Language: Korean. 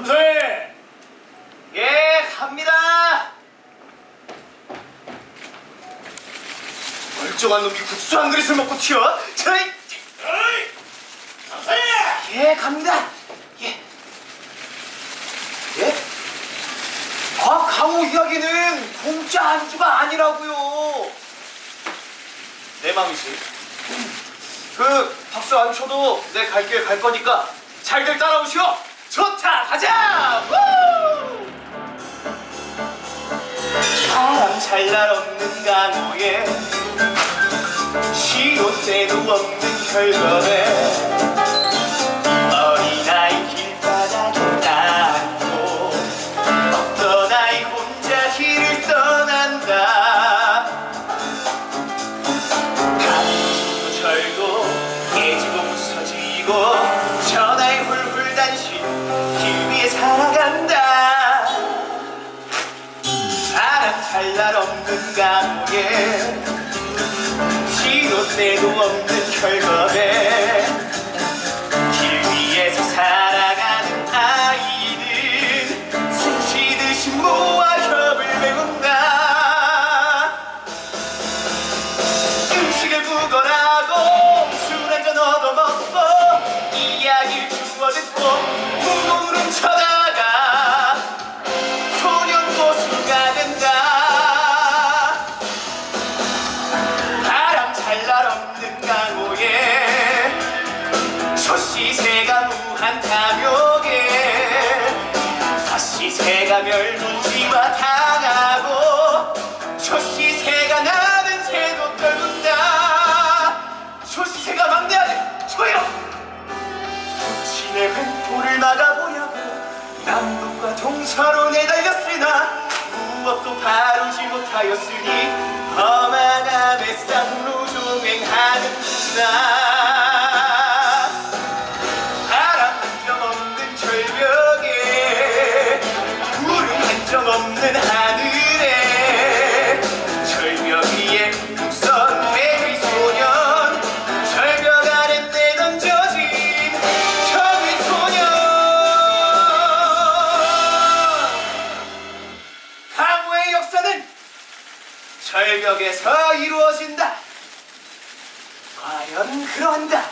점서해! 예, 갑니다. 멀쩡한 놈이 국수 한 그릇을 먹고 튀어? 저이! 어이! 점서해! 예, 갑니다. 예. 예? 아, 강호 이야기는 공짜 안주가 아니라고요. 내 맘이지. 그 박수 안 쳐도 내 갈 길 갈 거니까 잘들 따라오시오. 좋다, 가자. 우! 바람 잘날 없는 강호에 시도 때도 없는 결과에 바람 잘날 없는 강에 시도 때도 없는 결과에 무한 탐욕에 다시 새가 멸문지와 당하고 초시 새가 나는 새도 떨군다. 초시 새가 막내 아들 조용 신의 횡포를 막아보려고 남북과 동서로 내달렸으나 무엇도 바르지 못하였으니 험한함의 쌍로 종행하는구나 절벽에서 이루어진다. 과연 그런가